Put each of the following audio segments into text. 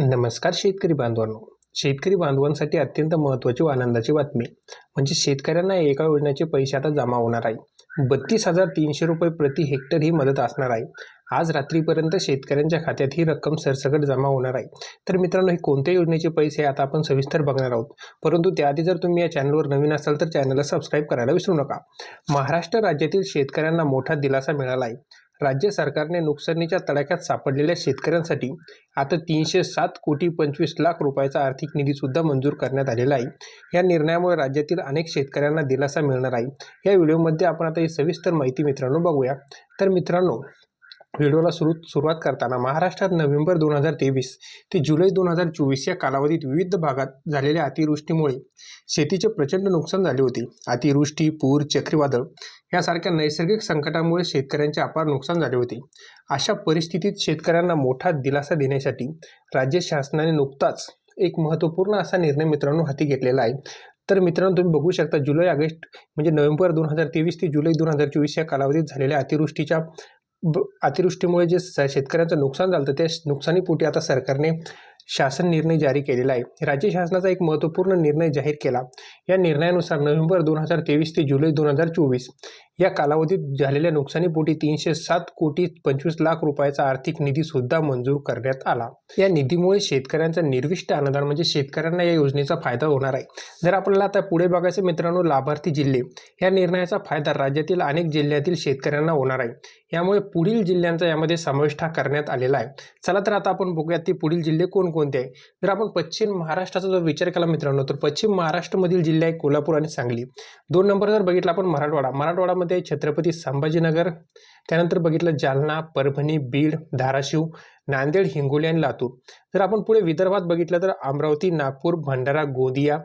नमस्कार शेतकरी बांधवांनो. शेतकरी बांधवांसाठी अत्यंत महत्त्वाची व आनंदाची बातमी. म्हणजे शेतकऱ्यांना एका योजनेचे पैसे आता जमा होणार आहे. बत्तीस हजार तीनशे रुपये प्रति हेक्टर ही मदत असणार आहे. आज रात्रीपर्यंत शेतकऱ्यांच्या खात्यात ही रक्कम सरसकट जमा होणार आहे. तर मित्रांनो हे कोणत्या योजनेचे पैसे आता आपण सविस्तर बघणार आहोत. परंतु त्याआधी जर तुम्ही या चॅनलवर नवीन असाल तर चॅनलला सबस्क्राईब करायला विसरू नका. महाराष्ट्र राज्यातील शेतकऱ्यांना मोठा दिलासा मिळाला आहे. राज्य सरकारने नुकसानीच्या तडाख्यात सापडलेल्या शेतकऱ्यांसाठी आता तीनशे सात कोटी पंचवीस लाख रुपयाचा आर्थिक निधीसुद्धा मंजूर करण्यात आलेला आहे. या निर्णयामुळे राज्यातील अनेक शेतकऱ्यांना दिलासा मिळणार आहे. या व्हिडिओमध्ये आपण आता ही सविस्तर माहिती मित्रांनो बघूया. तर मित्रांनो व्हिडिओला सुरू सुरुवात करताना महाराष्ट्रात नोव्हेंबर दोन हजार तेवीस ते जुलै दोन हजार चोवीस या कालावधीत विविध भागात झालेल्या अतिवृष्टीमुळे शेतीचे प्रचंड नुकसान झाले होते. अतिवृष्टी पूर चक्रीवादळ यासारख्या नैसर्गिक संकटामुळे शेतकऱ्यांचे अपार नुकसान झाले होते. अशा परिस्थितीत शेतकऱ्यांना मोठा दिलासा देण्यासाठी राज्य शासनाने नुकताच एक महत्त्वपूर्ण असा निर्णय मित्रांनो हाती घेतलेला आहे. तर मित्रांनो तुम्ही बघू शकता जुलै ऑगस्ट म्हणजे नोव्हेंबर दोन हजार तेवीस ते जुलै दोन हजार चोवीस या कालावधीत झालेल्या अतिवृष्टीच्या अतिवृष्टीमुळे जे शेतकऱ्यांचं नुकसान झालं त्या नुकसानीपोटी आता सरकारने शासन निर्णय जारी केलेला आहे. राज्य शासनाचा एक महत्त्वपूर्ण निर्णय जाहीर केला. या निर्णयानुसार नोव्हेंबर दोन हजार तेवीस ते जुलै दोन हजार चोवीस या कालावधीत झालेल्या नुकसानीपोटी तीनशे सात कोटी पंचवीस लाख रुपयाचा आर्थिक निधीसुद्धा मंजूर करण्यात आला. या निधीमुळे शेतकऱ्यांचा निर्विष्ट अनुदान म्हणजे शेतकऱ्यांना या योजनेचा फायदा होणार आहे. जर आपल्याला आता पुढे बघायचं मित्रांनो लाभार्थी जिल्हे. या निर्णयाचा फायदा राज्यातील अनेक जिल्ह्यातील शेतकऱ्यांना होणार आहे. यामुळे पुढील जिल्ह्यांचा यामध्ये समावेश हा करण्यात आलेला आहे. चला तर आता आपण बघूयात ते पुढील जिल्हे कोणकोणते आहे जर आपण पश्चिम महाराष्ट्राचा जर विचार केला मित्रांनो तर पश्चिम महाराष्ट्रामधील जिल्हे आहे कोल्हापूर आणि सांगली. दोन नंबर जर बघितला आपण मराठवाडा. मराठवाडामध्ये छत्रपती संभाजीनगर त्यानंतर बघितलं जालना परभणी बीड धाराशिव नांदेड हिंगोली आणि लातूर. जर आपण पुढे विदर्भात बघितलं तर अमरावती नागपूर भंडारा गोंदिया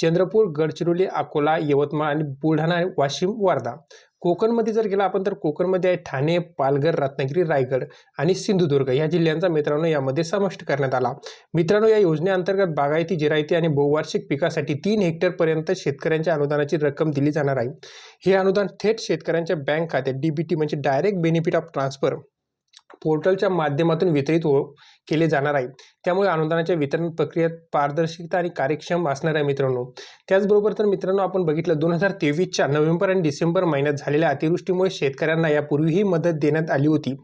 चंद्रपूर गडचिरोली अकोला यवतमाळ आणि बुलढाणा वाशिम वर्धा. कोकणमध्ये जर गेला आपण तर कोकणमध्ये आहे ठाणे पालघर रत्नागिरी रायगड आणि सिंधुदुर्ग या जिल्ह्यांचा मित्रांनो यामध्ये समाविष्ट करण्यात आला. मित्रांनो या योजनेअंतर्गत बागायती जिरायती आणि बहुवार्षिक पिकासाठी तीन हेक्टरपर्यंत शेतकऱ्यांच्या अनुदानाची रक्कम दिली जाणार आहे. हे अनुदान थेट शेतकऱ्यांच्या बँक खात्यात डीबीटी म्हणजे डायरेक्ट बेनिफिट ऑफ ट्रान्सफर पोर्टलच्या माध्यमातून वितरित हो केले जाणार आहे. त्यामुळे अनुदानाच्या वितरण प्रक्रियेत पारदर्शकता आणि कार्यक्षम असणार आहे मित्रांनो. त्याचबरोबर तर मित्रांनो आपण बघितलं दोन हजार तेवीसच्या नोव्हेंबर आणि डिसेंबर महिन्यात झालेल्या अतिवृष्टीमुळे शेतकऱ्यांना यापूर्वीही मदत देण्यात आली होती.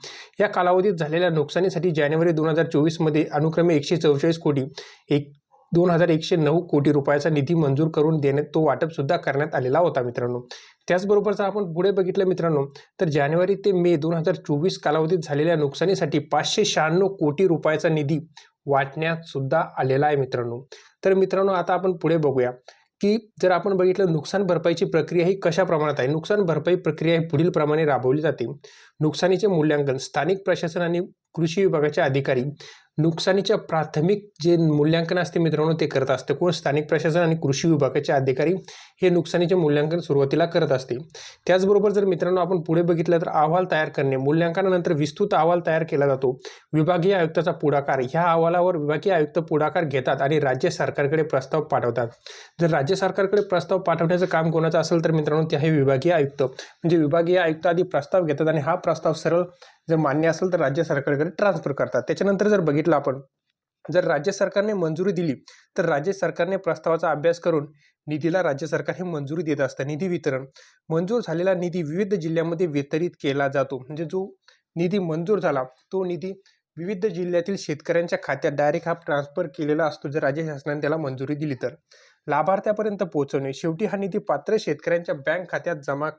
या कालावधीत झालेल्या नुकसानीसाठी जानेवारी दोन हजार चोवीसमध्ये अनुक्रमे एकशे चौवेचाळीस कोटी एक दोन हजार एकशे नऊ कोटी रुपयाचा निधी मंजूर करून देण्यात तो वाटपसुद्धा करण्यात आलेला होता मित्रांनो. त्याचबरोबर जर आपण पुढे बघितलं मित्रांनो तर जानेवारी ते मे दोन हजार चोवीस कालावधीत झालेल्या नुकसानीसाठी पाचशे शहाण्णव कोटी रुपयाचा निधी वाटण्यात सुद्धा आलेला आहे मित्रांनो. तर मित्रांनो आता आपण पुढे बघूया की जर आपण बघितलं नुकसान भरपाईची प्रक्रिया ही कशा प्रमाणात आहे? नुकसान भरपाई प्रक्रिया ही पुढील प्रमाणे राबवली जाते. नुकसानीचे मूल्यांकन स्थानिक प्रशासन आणि कृषी विभागाचे अधिकारी नुकसानीच्या प्राथमिक जे मूल्यांकन असते मित्रांनो ते करत असते. कोण? स्थानिक प्रशासन आणि कृषी विभागाचे अधिकारी हे नुकसानीचे मूल्यांकन सुरुवातीला करत असते. त्याचबरोबर जर मित्रांनो आपण पुढे बघितलं तर अहवाल तयार करणे. मूल्यांकनानंतर विस्तृत अहवाल तयार केला जातो. विभागीय आयुक्ताचा पुढाकार. ह्या अहवालावर विभागीय आयुक्त पुढाकार घेतात आणि राज्य सरकारकडे प्रस्ताव पाठवतात. जर राज्य सरकारकडे प्रस्ताव पाठवण्याचं काम कोणाचं असेल तर मित्रांनो ते आहे विभागीय आयुक्त. म्हणजे विभागीय आयुक्त आधी प्रस्ताव घेतात आणि हा प्रस्ताव सरळ जर मान्य असेल तर राज्य सरकारकडे ट्रान्सफर करतात. त्याच्यानंतर जर बघितलं आपण. जर राज्य सरकारने मंजुरी दिली तर राज्य सरकारने प्रस्तावाचा अभ्यास करून निधीला राज्य सरकार हे मंजुरी देत असतं निधी वितरण. मंजूर झालेला निधी विविध जिल्ह्यामध्ये वितरित केला जातो. म्हणजे जो निधी मंजूर झाला तो निधी विविध जिल्ह्यातील शेतकऱ्यांच्या खात्यात डायरेक्ट हा ट्रान्सफर केलेला असतो जर राज्य शासनाने त्याला मंजुरी दिली तर. लाभार्थ्यापर्यंत पोहोचवणे शेवटी हा निधी पात्र शेतकऱ्यांच्या बँक खात्यात जमा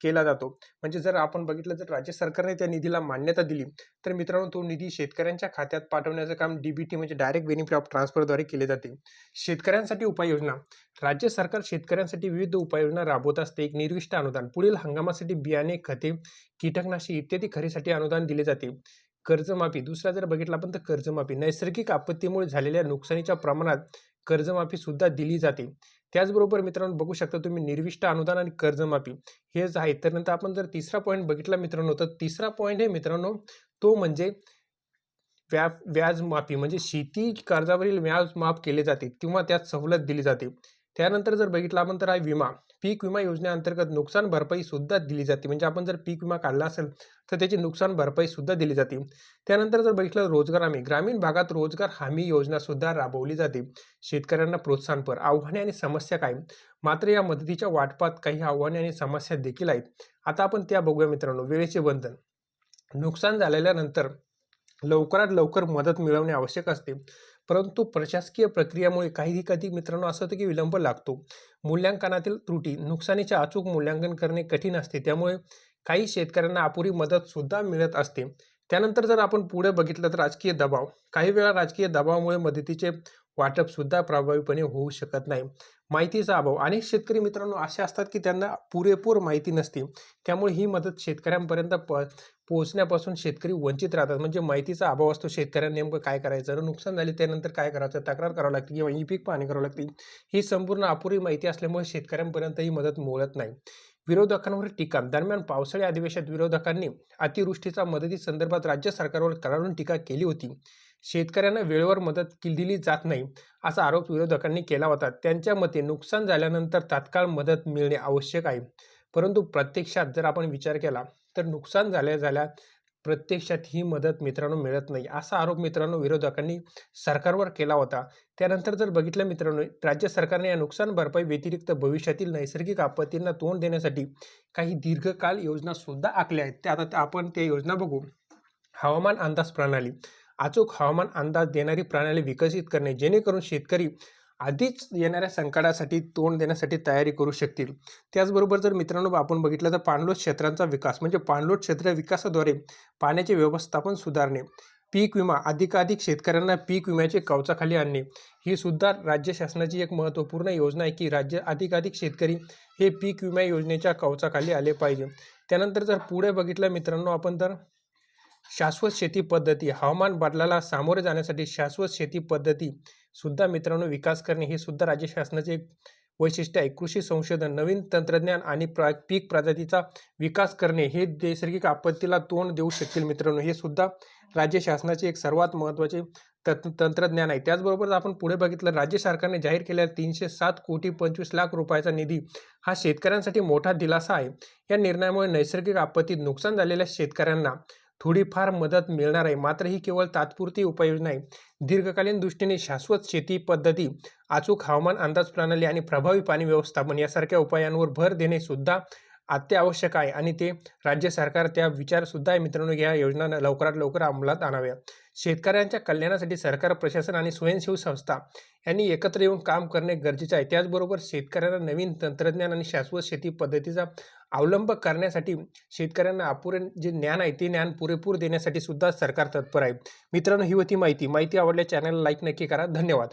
केला जातो. म्हणजे जर आपण बघितलं जर राज्य सरकारने त्या निधीला मान्यता दिली तर मित्रांनो तो निधी शेतकऱ्यांच्या खात्यात पाठवण्याचं काम डीबीटी म्हणजे डायरेक्ट बेनिफिट ऑफ ट्रान्सफरद्वारे केले जाते. शेतकऱ्यांसाठी उपाययोजना. राज्य सरकार शेतकऱ्यांसाठी विविध उपाययोजना राबवत असते. एक निर्विष्ट अनुदान. पुढील हंगामासाठी बियाणे खते कीटकनाशी इत्यादी खरेसाठी अनुदान दिले जाते. कर्जमाफी. दुसरा जर बघितला आपण तर कर्जमाफी. नैसर्गिक आपत्तीमुळे झालेल्या नुकसानीच्या प्रमाणात कर्जमाफी सुद्धा दिली जाते. त्याचबरोबर मित्रांनो बघू शकता तुम्ही निर्विष्ट अनुदान आणि कर्जमाफी हेच आहे. तर नंतर आपण जर तिसरा पॉईंट बघितला मित्रांनो तर तिसरा पॉईंट आहे मित्रांनो तो म्हणजे व्या व्याजमाफी म्हणजे शेती कर्जावरील व्याज माफ केले जाते किंवा त्यात सवलत दिली जाते. त्यानंतर जर बघितलं आपण तर आहे विमा पीक विमा योजनेअंतर्गत नुकसान भरपाई सुद्धा दिली जाते. म्हणजे आपण जर पीक विमा काढला असेल तर त्याची नुकसान भरपाई सुद्धा दिली जाते. त्यानंतर जर बघितलं रोजगार हमी ग्रामीण भागात रोजगार हमी योजना सुद्धा राबवली जाते. शेतकऱ्यांना प्रोत्साहनपर आव्हाने आणि समस्या काय? मात्र या मदतीच्या वाटपात काही आव्हाने आणि समस्या देखील आहेत. आता आपण त्या बघूया मित्रांनो. वेळेचे बंधन. नुकसान झालेल्यानंतर लवकरात लवकर मदत मिळवणे आवश्यक असते. परंतु प्रशासकीय प्रक्रियेमुळे काही कधी मित्रांनो असं होतं की विलंब लागतो. मूल्यांकनातील त्रुटी नुकसानीचे अचूक मूल्यांकन करणे कठीण असते. त्यामुळे काही शेतकऱ्यांना अपुरी मदत सुद्धा मिळत असते. त्यानंतर जर आपण पुढे बघितलं तर राजकीय दबाव. काही वेळा राजकीय दबावामुळे मदतीचे वाटपसुद्धा प्रभावीपणे होऊ शकत नाही. माहितीचा अभाव. अनेक शेतकरी मित्रांनो असे असतात की त्यांना पुरेपूर माहिती नसते. त्यामुळे ही मदत शेतकऱ्यांपर्यंत प पोहोचण्यापासून शेतकरी वंचित राहतात. म्हणजे माहितीचा अभाव असतो शेतकऱ्यांना नेमकं काय करायचं? जर नुकसान झाले त्यानंतर काय करायचं? तक्रार करावं लागते किंवा ई पीक पाहणी करावं लागते. ही संपूर्ण अपुरी माहिती असल्यामुळे शेतकऱ्यांपर्यंत ही मदत मिळत नाही. विरोधकांवर टीका. दरम्यान पावसाळी अधिवेशनात विरोधकांनी अतिवृष्टीचा मदती संदर्भात राज्य सरकारवर करारून टीका केली होती. शेतकऱ्यांना वेळेवर मदत दिली जात नाही असा आरोप विरोधकांनी केला होता. त्यांच्या मते नुकसान झाल्यानंतर तात्काळ मदत मिळणे आवश्यक आहे. परंतु प्रत्यक्षात जर आपण विचार केला तर नुकसान झाल्या झाल्या प्रत्यक्षात ही मदत मित्रांनो मिळत नाही असा आरोप मित्रांनो विरोधकांनी सरकारवर केला होता. त्यानंतर जर बघितलं मित्रांनो राज्य सरकारने या नुकसान भरपाई व्यतिरिक्त भविष्यातील नैसर्गिक आपत्तींना तोंड देण्यासाठी काही दीर्घकाल योजना सुद्धा आखल्या आहेत. त्या आता त्या आपण त्या योजना बघू. हवामान अंदाज प्रणाली. अचूक हवामान अंदाज देणारी प्रणाली विकसित करणे जेणेकरून शेतकरी आधीच येणाऱ्या संकटासाठी तोंड देण्यासाठी तयारी करू शकतील. त्याचबरोबर जर मित्रांनो आपण बघितलं तर पाणलोट क्षेत्रांचा विकास म्हणजे पाणलोट क्षेत्र विकासाद्वारे पाण्याचे व्यवस्थापन सुधारणे पीक विमा अधिकाधिक शेतकऱ्यांना पीक विम्याचे कवचाखाली आणणे ही सुद्धा राज्य शासनाची एक महत्त्वपूर्ण योजना आहे की राज्य अधिकाधिक शेतकरी हे पीक विमा योजनेच्या कवचाखाली आले पाहिजे. त्यानंतर जर पुढे बघितलं मित्रांनो आपण तर शाश्वत शेती पद्धती हवामान बदलाला सामोरे जाण्यासाठी शाश्वत शेती पद्धती सुद्धा मित्रांनो विकास करणे हे सुद्धा राज्य शासनाचे एक वैशिष्ट्य आहे. कृषी संशोधन नवीन तंत्रज्ञान आणि प्रा पीक प्रजातीचा विकास करणे हे नैसर्गिक आपत्तीला तोंड देऊ शकतील मित्रांनो. हे सुद्धा राज्य शासनाचे एक सर्वात महत्त्वाचे तंत्र तंत्रज्ञान आहे. त्याचबरोबर जर आपण पुढे बघितलं राज्य सरकारने जाहीर केलेला तीनशे सात कोटी पंचवीस लाख रुपयाचा निधी हा शेतकऱ्यांसाठी मोठा दिलासा आहे. या निर्णयामुळे नैसर्गिक आपत्तीत नुकसान झालेल्या शेतकऱ्यांना थोडीफार मदत मिळणार आहे. मात्र ही केवळ तात्पुरती उपाययोजना आहे दीर्घकालीन दृष्टीने शाश्वत शेती पद्धती अचूक हवामान अंदाज प्रणाली आणि प्रभावी पाणी व्यवस्थापन यासारख्या उपायांवर भर देणे सुद्धा अत्यावश्यक आहे आणि ते राज्य सरकार त्या विचारसुद्धा आहे. मित्रांनो या योजना लवकरात लवकर अंमलात आणाव्या शेतकऱ्यांच्या कल्याणासाठी सरकार प्रशासन आणि स्वयंसेवी संस्था यांनी एकत्र येऊन काम करणे गरजेचे आहे. त्याचबरोबर शेतकऱ्यांना नवीन तंत्रज्ञान आणि शाश्वत शेती पद्धतीचा अवलंब करण्यासाठी शेतकऱ्यांना अपुरे जे ज्ञान आहे ते ज्ञान पुरेपूर देण्यासाठी सुद्धा सरकार तत्पर आहे. मित्रांनो ही होती माहिती. माहिती आवडल्या चॅनलला लाईक नक्की करा. धन्यवाद.